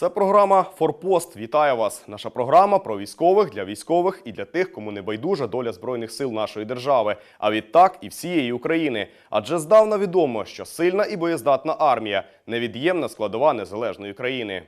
Це програма Форпост. Вітаю вас. Наша програма про військових для військових і для тих, кому не байдужа доля збройних сил нашої держави, а відтак і всієї України. Адже здавна відомо, що сильна і боєздатна армія невід'ємна складова незалежної країни.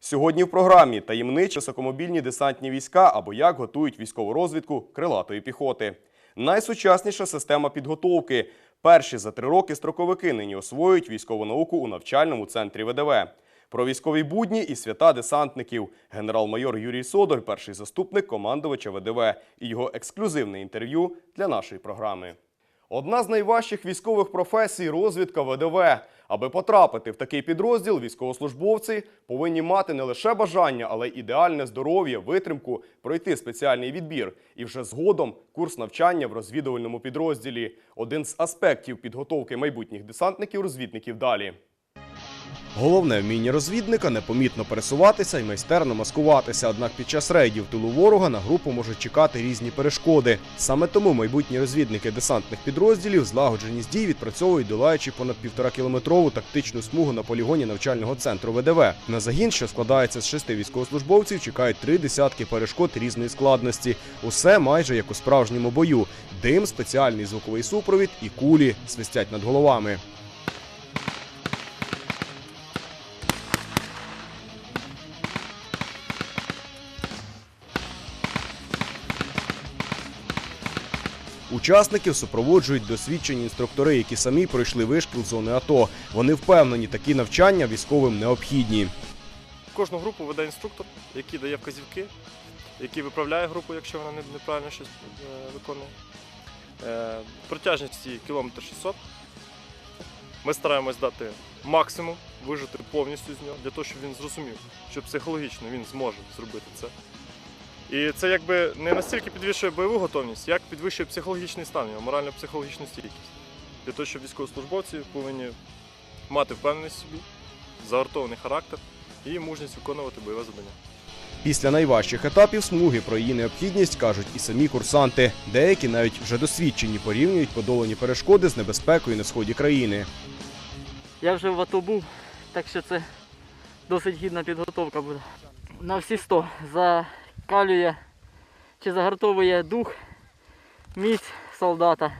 Сьогодні в програмі таємничі високомобільні десантні війська або як готують військову розвідку крилатої піхоти. Найсучасніша система підготовки. Перші за три роки строковики нині освоюють військову науку у навчальному центрі ВДВ. Про військові будні і свята десантників. Генерал-майор Юрій Содор, перший заступник командувача ВДВ, і його ексклюзивне інтерв'ю для нашої програми. Одна з найважчих військових професій розвідка ВДВ. Аби потрапити в такий підрозділ, військовослужбовці повинні мати не лише бажання, але й ідеальне здоров'я, витримку, пройти спеціальний відбір і вже згодом курс навчання в розвідувальному підрозділі. Один з аспектів підготовки майбутніх десантників-розвідників далі. Головне вміння розвідника непомітно пересуватися і майстерно маскуватися. Однак під час рейдів тилу ворога на групу можуть чекати різні перешкоди. Саме тому майбутні розвідники десантних підрозділів злагодженість дій відпрацьовують, долаючи понад півторакілометрову тактичну смугу на полігоні навчального центру ВДВ. На загін, що складається з шести військовослужбовців, чекають три десятки перешкод різної складності. Усе майже як у справжньому бою. Дим, спеціальний звуковий супровід і кулі свистять над головами. Учасників супроводжують досвідчені інструктори, які самі пройшли вишкіл зони АТО. Вони впевнені, такі навчання військовим необхідні. Кожну групу веде інструктор, який дає вказівки, який виправляє групу, якщо вона неправильно щось е, виконує. Е, Протяжність її кілометр 600. Ми стараємось дати максимум, вижити повністю з нього, для того, щоб він зрозумів, що психологічно він зможе зробити це. І це якби не настільки підвищує бойову готовність, як підвищує психологічний стан, його морально-психологічну стійкість. Для того, щоб військовослужбовці повинні мати впевненість в собі, загартований характер і мужність виконувати бойове завдання. Після найважчих етапів смуги про її необхідність кажуть і самі курсанти. Деякі навіть вже досвідчені порівнюють подолані перешкоди з небезпекою на сході країни. Я вже в АТО був, так що це досить гідна підготовка буде. На всі 100 закалює чи загартовує дух, міць солдата.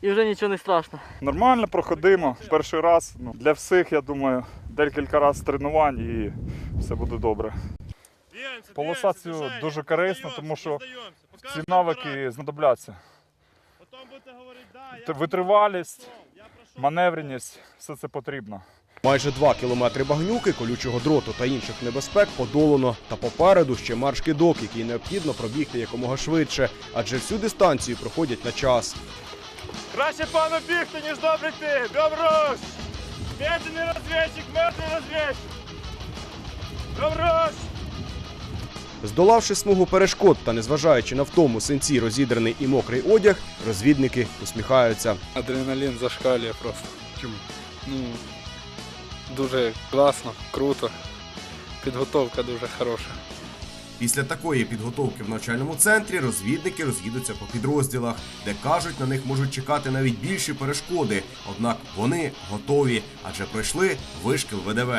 І вже нічого не страшно. Нормально проходимо. Перший раз. Ну, для всіх, я думаю, декілька разів тренувань і все буде добре. Полоса цю дуже корисна, тому що ці навики знадобляться. Витривалість, маневреність, все це потрібно. Майже два кілометри багнюки, колючого дроту та інших небезпек подолано. Та попереду ще марш кидок, який необхідно пробігти якомога швидше, адже всю дистанцію проходять на час. Краще пану бігти, ніж добре йти! Добруш! Медленний розвідчик, медленний розвідчик! Добруш! Здолавши смугу перешкод та незважаючи на втому синці розідраний і мокрий одяг, розвідники усміхаються. Адреналін зашкалює просто. Чому? Ну, дуже класно, круто. Підготовка дуже хороша. Після такої підготовки в навчальному центрі розвідники роз'їдуться по підрозділах, де кажуть, на них можуть чекати навіть більші перешкоди. Однак вони готові, адже пройшли вишкіл ВДВ.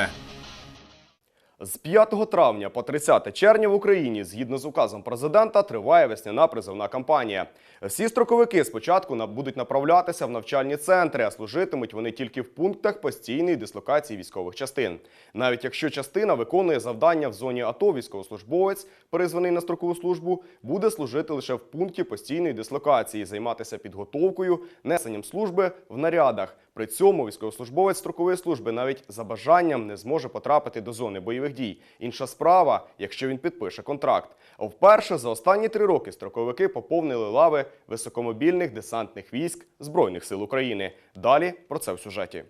З 5 травня по 30 червня в Україні, згідно з указом президента, триває весняна призовна кампанія. Всі строковики спочатку будуть направлятися в навчальні центри, а служитимуть вони тільки в пунктах постійної дислокації військових частин. Навіть якщо частина виконує завдання в зоні АТО, військовослужбовець, призваний на строкову службу, буде служити лише в пункті постійної дислокації, займатися підготовкою, несенням служби в нарядах. При цьому військовослужбовець строкової служби навіть за бажанням не зможе потрапити до зони бойових дій. Інша справа, якщо він підпише контракт. Вперше за останні три роки строковики поповнили лави високомобільних десантних військ Збройних сил України. Далі про це в сюжеті.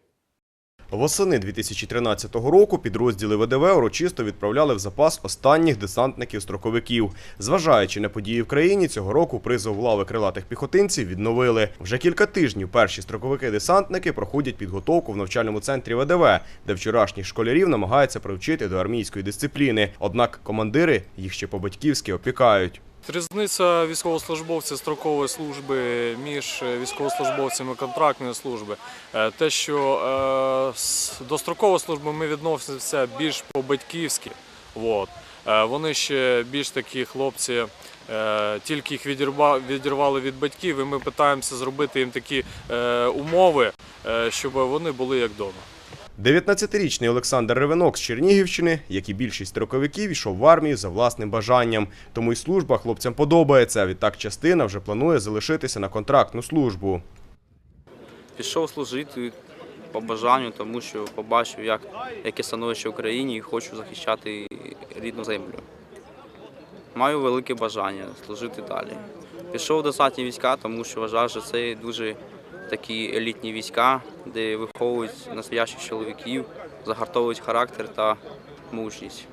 Восени 2013 року підрозділи ВДВ урочисто відправляли в запас останніх десантників-строковиків. Зважаючи на події в країні, цього року призов лави крилатих піхотинців відновили. Вже кілька тижнів перші строковики-десантники проходять підготовку в навчальному центрі ВДВ, де вчорашніх школярів намагаються привчити до армійської дисципліни. Однак командири їх ще по-батьківськи опікають. Різниця військовослужбовців строкової служби між військовослужбовцями контрактної служби. е, Те, що е, до строкової служби ми відносимося більш по-батьківськи. Е, Вони ще більш такі хлопці, тільки їх відірва- відірвали від батьків, і ми намагаємося зробити їм такі умови, щоб вони були як вдома. 19-річний Олександр Ревенок з Чернігівщини, як і більшість строковиків, йшов в армію за власним бажанням. Тому й служба хлопцям подобається. Відтак частина вже планує залишитися на контрактну службу. Пішов служити по бажанню, тому що побачив, як, яке становище в Україні і хочу захищати рідну землю. Маю велике бажання служити далі. Пішов в десантні війська, тому що вважаю, що це дуже такі елітні війська, де виховують настоящих чоловіків, загартовують характер та мужність.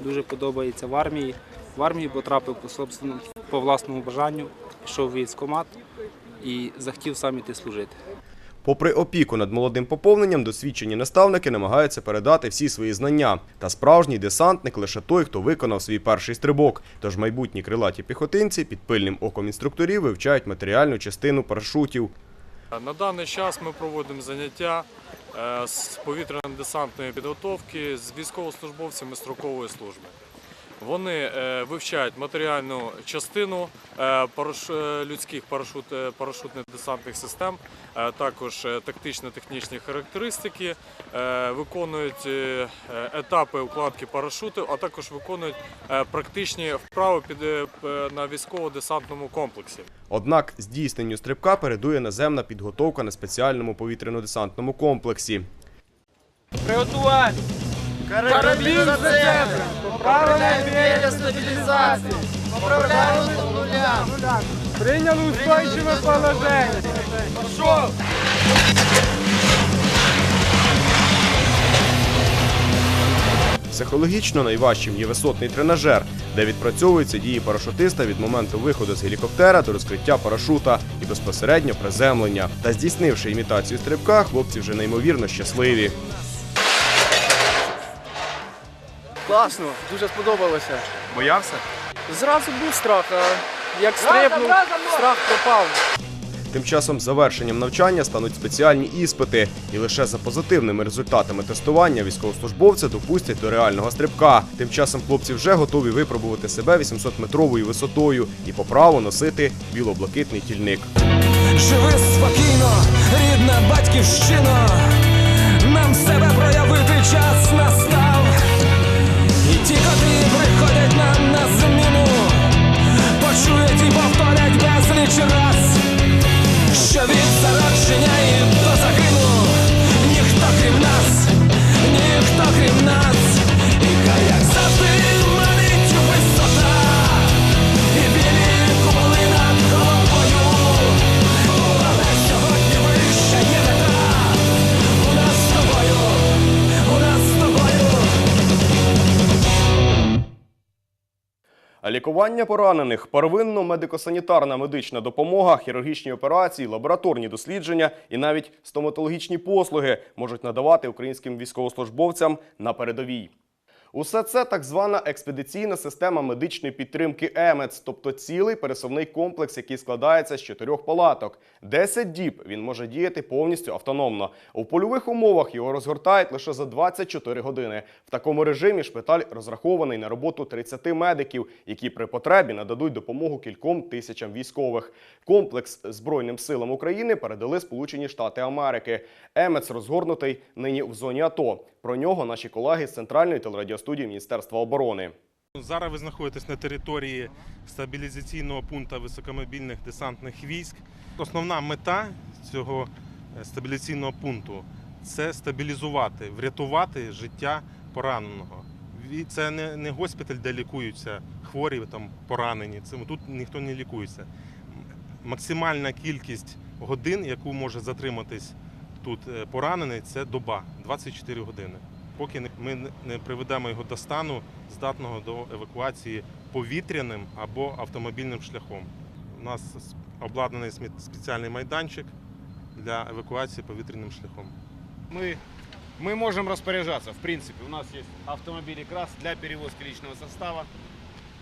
дуже подобається в армії. В армії потрапив по, собственному, по власному бажанню, пішов військкомат і захотів сам іти служити. Попри опіку над молодим поповненням, досвідчені наставники намагаються передати всі свої знання. Та справжній десантник лише той, хто виконав свій перший стрибок. Тож майбутні крилаті піхотинці під пильним оком інструкторів вивчають матеріальну частину парашутів. На даний час ми проводимо заняття е, з повітряно-десантної підготовки з військовослужбовцями строкової служби. Вони е, вивчають матеріальну частину е, е, людських парашут, е, парашутних десантних систем, також тактично-технічні характеристики, виконують етапи укладки парашуту, а також виконують практичні вправи під, на військово-десантному комплексі. Однак здійсненню стрибка передує наземна підготовка на спеціальному повітряно-десантному комплексі. Психологічно найважчим є висотний тренажер, де відпрацьовуються дії парашутиста від моменту виходу з гелікоптера до розкриття парашута і безпосередньо приземлення. Та здійснивши імітацію стрибка, хлопці вже неймовірно щасливі. Класно, дуже сподобалося. Боявся? Зразу був страх, а як стрибнув, страх пропав. Тим часом завершенням навчання стануть спеціальні іспити, і лише за позитивними результатами тестування військовослужбовця допустять до реального стрибка. Тим часом хлопці вже готові випробувати себе 800-метровою висотою і по праву носити біло-блакитний тільник. Живи спокійно, рідна батьківщина, нам себе проявити час настав. Лікування поранених, первинно-медико-санітарна медична допомога, хірургічні операції, лабораторні дослідження і навіть стоматологічні послуги можуть надавати українським військовослужбовцям на передовій. Усе це так звана експедиційна система медичної підтримки ЕМЕЦ, тобто цілий пересувний комплекс, який складається з чотирьох палаток. 10 діб він може діяти повністю автономно. У польових умовах його розгортають лише за 24 години. В такому режимі шпиталь розрахований на роботу 30 медиків, які при потребі нададуть допомогу кільком тисячам військових. Комплекс Збройним силам України передали Сполучені Штати Америки. ЕМЕЦ розгорнутий нині в зоні АТО. Про нього наші колеги з центральної телерадіостудії Міністерства оборони. Зараз ви знаходитесь на території стабілізаційного пункту високомобільних десантних військ. Основна мета цього е, стабілізаційного пункту це стабілізувати, врятувати життя пораненого. Це не, госпіталь, де лікуються хворі там поранені. Тут ніхто не лікується. Максимальна кількість годин, яку може затриматись тут е, поранений, це доба 24 години Поки не- ми не- не приведемо його до стану, здатного до евакуації повітряним або автомобільним шляхом. У нас с- обладнаний смі- спеціальний майданчик для евакуації повітряним шляхом. мы, мы можем распоряжаться. В принципе, у нас есть автомобили КРАС для перевозки личного состава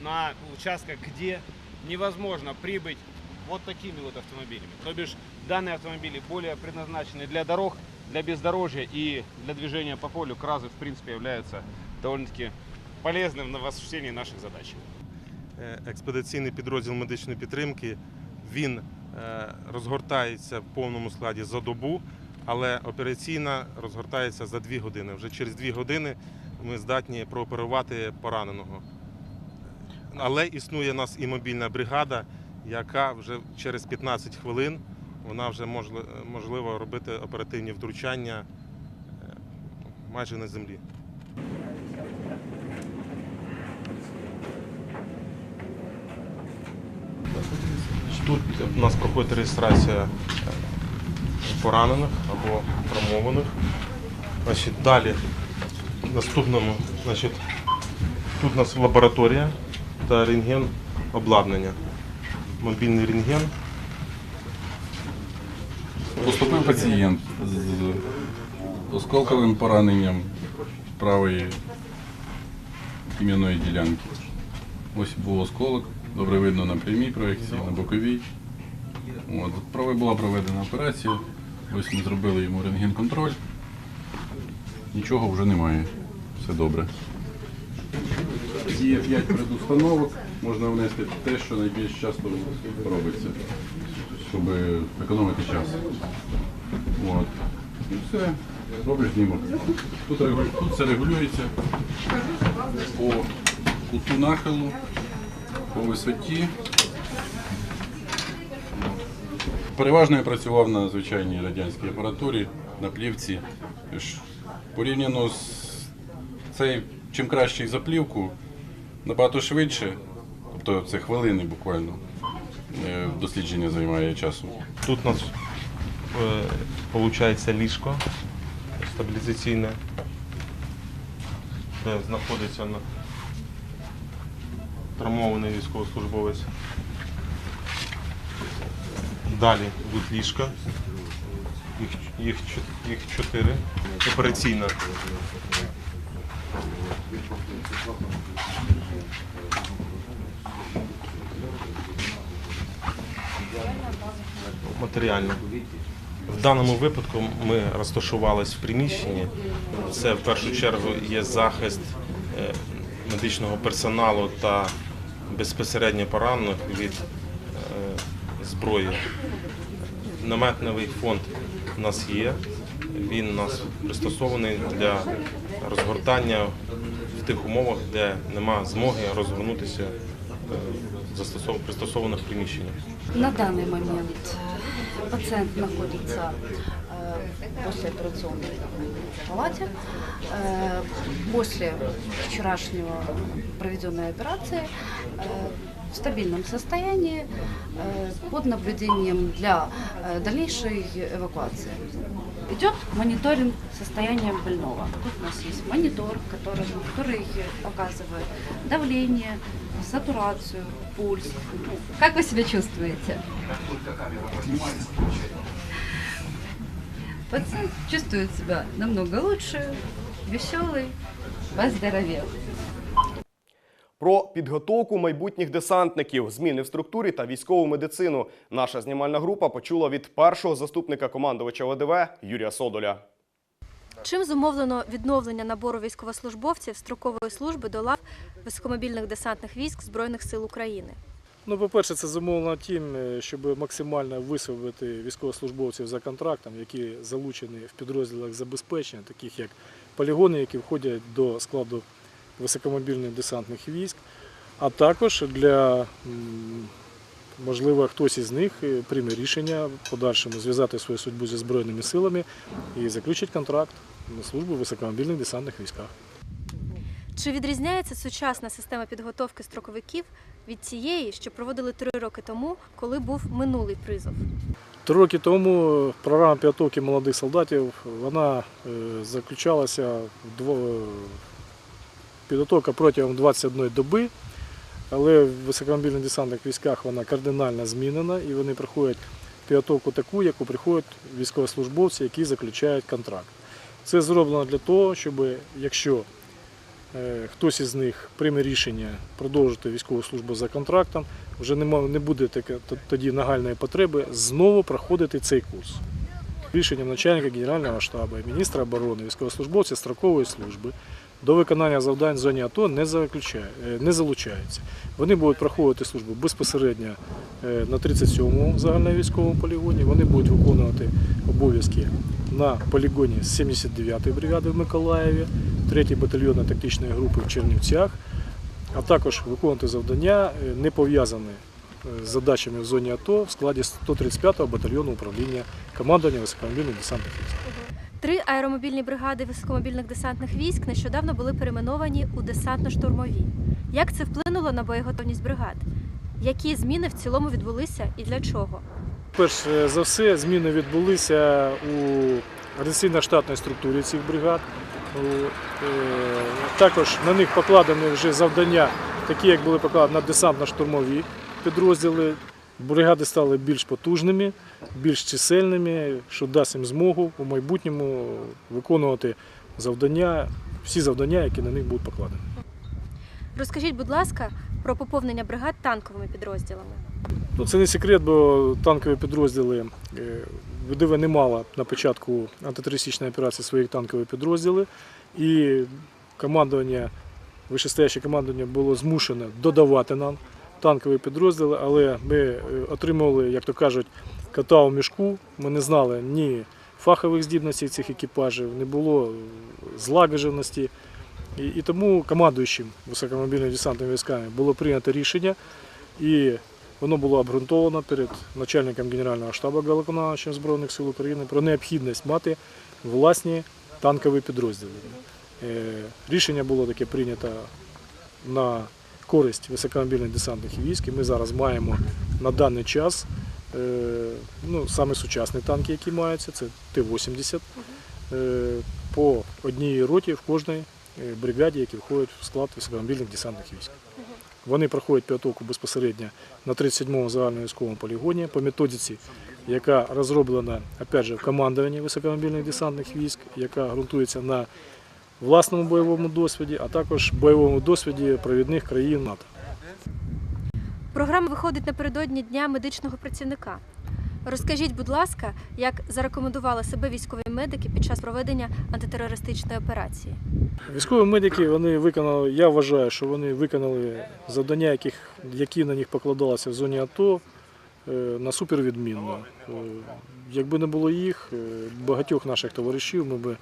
на участках, где невозможно прибыть вот такими вот автомобилями. То бишь данные автомобили более предназначены для дорог, для бездорожья и для движения по полю. Кразы, в принципе, являются довольно-таки полезным в осуществлении наших задач. Е, Експедиційний підрозділ медичної підтримки він е, розгортається в повному складі за добу, але операційна розгортається за дві години. Вже через дві години ми здатні прооперувати пораненого. Але існує у нас і мобільна бригада, яка вже через 15 хвилин вона вже можливо робити оперативні втручання е, майже на землі. Тут у нас проходить реєстрація е, поранених або травмованих. Значить, далі наступному, значить, тут у нас лабораторія та рентген обладнання. Мобільний рентген. Поступив пацієнт з осколковим пораненням правої ім'яної ділянки. Ось був осколок, добре видно на прямій проекції, на боковій. От. Прави- Була проведена операція, ось ми зробили йому рентген-контроль. Нічого вже немає, все добре. Є 5 предустановок, можна внести те, що найбільш часто робиться, щоб економити час. От. І все, робиш знімок. Тут, тут все регулюється по куту нахилу, по висоті. Переважно я працював на звичайній радянській апаратурі, на плівці. Порівняно з цей, чим краще за плівку, набагато швидше, тобто це хвилини буквально. Е, Дослідження займає часу. Тут у нас виходить ліжко стабілізаційне, де знаходиться на- травмований військовослужбовець. Далі будуть ліжка. Їх, їх, їх чотири. Операційна. Матеріально. В даному випадку ми розташувалися в приміщенні. Це в першу чергу є захист е, медичного персоналу та безпосередньо поранених від е, зброї. Наметневий фонд у нас є. Він у нас пристосований для розгортання в тих умовах, де нема змоги розгорнутися застосов- пристосованих приміщеннях. На данный момент пациент находится э, в послеоперационной палате. Э, После вчерашнего проведенной операции э, в стабильном состоянии под наблюдением для дальнейшей эвакуации. Идет мониторинг состояния больного. Тут у нас есть монитор, который, который показывает давление, сатурацию, пульс. Как вы себя чувствуете? Пациент чувствует себя намного лучше, веселый, поздоровел. Про підготовку майбутніх десантників, зміни в структурі та військову медицину наша знімальна група почула від першого заступника командувача ВДВ Юрія Содоля. Чим зумовлено відновлення набору військовослужбовців строкової служби до лав високомобільних десантних військ Збройних сил України? Ну, по-перше, це зумовлено тим, е, щоб максимально висвободити військовослужбовців за контрактом, які залучені в підрозділах забезпечення, таких як полігони, які входять до складу високомобільних десантних військ, а також для можливо хтось із них е, прийме рішення в подальшому зв'язати свою судьбу зі збройними силами і заключить контракт на службу в високомобільних десантних військах. Чи відрізняється сучасна система підготовки строковиків від цієї, що проводили три роки тому, коли був минулий призов? Три роки тому програма підготовки молодих солдатів вона е, заключалася в дво- підготовка протягом 21 доби, але в високомобільних десантних військах вона кардинально змінена і вони проходять підготовку таку, яку приходять військовослужбовці, які заключають контракт. Це зроблено для того, щоб якщо е, хтось із них прийме рішення продовжити військову службу за контрактом, вже не буде тоді нагальної потреби знову проходити цей курс. Рішенням начальника Генерального штабу міністра оборони військовослужбовці строкової служби до виконання завдань в зоні АТО не, заключає, е, не залучаються. Вони будуть проходити службу безпосередньо е, на 37-му загальновійськовому полігоні. Вони будуть виконувати обов'язки на полігоні 79-ї бригади в Миколаєві, 3-ї батальйонної тактичної групи в Чернівцях, а також виконувати завдання, е, не пов'язані з задачами в зоні АТО в складі 135-го батальйону управління командування високомобільних десантних військ. Три аеромобільні бригади високомобільних десантних військ нещодавно були перейменовані у десантно-штурмові. Як це вплинуло на боєготовність бригад? Які зміни в цілому відбулися і для чого? Перш за все, зміни відбулися у організаційно-штатній структурі цих бригад. Е, Також на них покладені вже завдання, такі як були покладені на десантно-штурмові підрозділи. Бригади стали більш потужними, більш чисельними, що дасть їм змогу у майбутньому виконувати завдання, всі завдання, які на них будуть покладені. Розкажіть, будь ласка, про поповнення бригад танковими підрозділами. Ну, це не секрет, бо танкові підрозділи е, ВДВ не мала на початку антитерористичної операції своїх танкові підрозділи, і командування, вищестояще командування було змушене додавати нам танкові підрозділи, але ми е, отримували, як то кажуть, кота у мішку. Ми не знали ні фахових здібностей цих екіпажів, не було злагодженості. І, і тому командуючим високомобільними десантними військами було прийнято рішення, і воно було обґрунтовано перед начальником Генерального штабу Головкомандуючим Збройних сил України про необхідність мати власні танкові підрозділи. Е, Рішення було таке прийнято на користь високомобільних десантних військ. І ми зараз маємо на даний час е, ну, саме сучасні танки, які маються, це Т-80 е, по одній роті в кожній е, бригаді, які входять в склад високомобільних десантних військ. Вони проходять підготовку безпосередньо на 37-му загальновійськовому полігоні по методиці, яка розроблена опять же, в командуванні високомобільних десантних військ, яка ґрунтується на власному бойовому досвіді, а також бойовому досвіді провідних країн НАТО. Програма виходить напередодні Дня медичного працівника. Розкажіть, будь ласка, як зарекомендували себе військові медики під час проведення антитерористичної операції? Військові медики вони виконали, я вважаю, що вони виконали завдання, яких, які на них покладалися в зоні АТО е, на супервідмінно. Е, Якби не було їх, е, багатьох наших товаришів ми б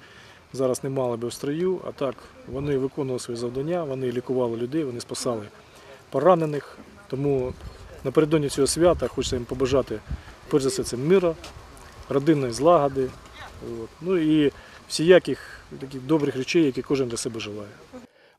зараз не мали б в строю, а так вони виконували свої завдання, вони лікували людей, вони спасали поранених. Тому напередодні цього свята хочеться їм побажати перш за все це мира, родинної злагоди. От. Ну і всіяких таких добрих речей, які кожен для себе желає.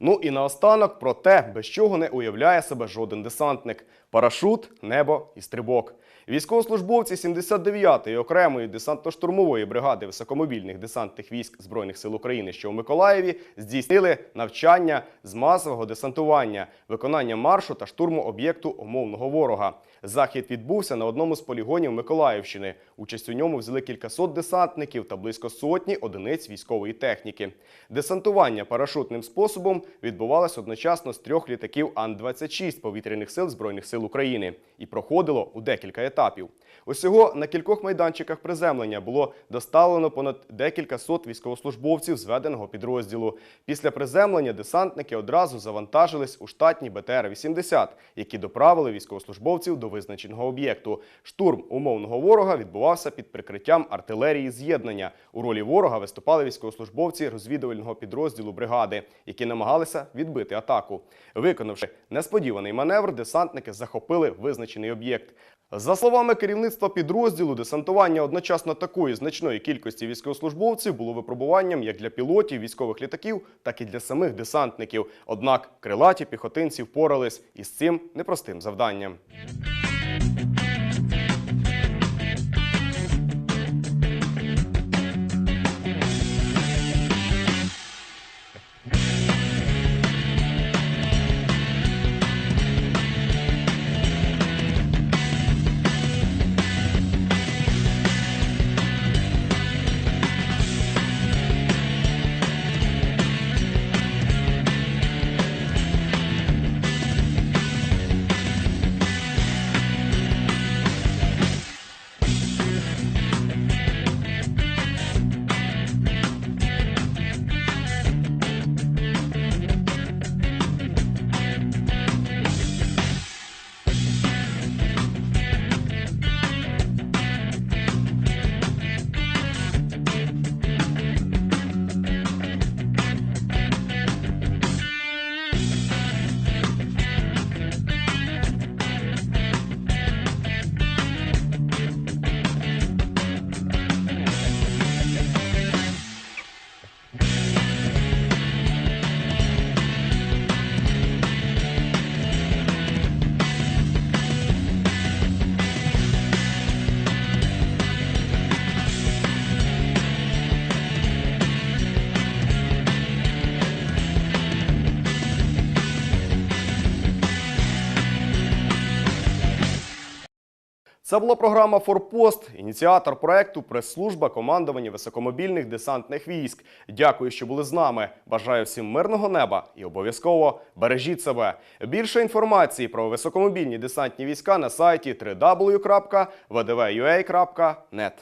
Ну і наостанок про те, без чого не уявляє себе жоден десантник: парашут, небо і стрибок. Військовослужбовці 79-ї окремої десантно-штурмової бригади високомобільних десантних військ Збройних сил України, що у Миколаєві, здійснили навчання з масового десантування, виконання маршу та штурму об'єкту умовного ворога. Захід відбувся на одному з полігонів Миколаївщини. Участь у ньому взяли кількасот десантників та близько сотні одиниць військової техніки. Десантування парашутним способом відбувалось одночасно з трьох літаків Ан-26 повітряних сил Збройних сил України і проходило у декілька етапів. Усього на кількох майданчиках приземлення було доставлено понад декілька сот військовослужбовців зведеного підрозділу. Після приземлення десантники одразу завантажились у штатні БТР-80, які доправили військовослужбовців до визначеного об'єкту. Штурм умовного ворога відбувався під прикриттям артилерії з'єднання. У ролі ворога виступали військовослужбовці розвідувального підрозділу бригади, які намагалися відбити атаку. Виконавши несподіваний маневр, десантники захопили визначений об'єкт. За словами керівництва підрозділу, десантування одночасно такої значної кількості військовослужбовців було випробуванням як для пілотів військових літаків, так і для самих десантників. Однак крилаті піхотинці впорались із цим непростим завданням. Це була програма Форпост, ініціатор проекту прес-служба командування високомобільних десантних військ. Дякую, що були з нами. Бажаю всім мирного неба і обов'язково бережіть себе. Більше інформації про високомобільні десантні війська на сайті www.vdv.ua.net.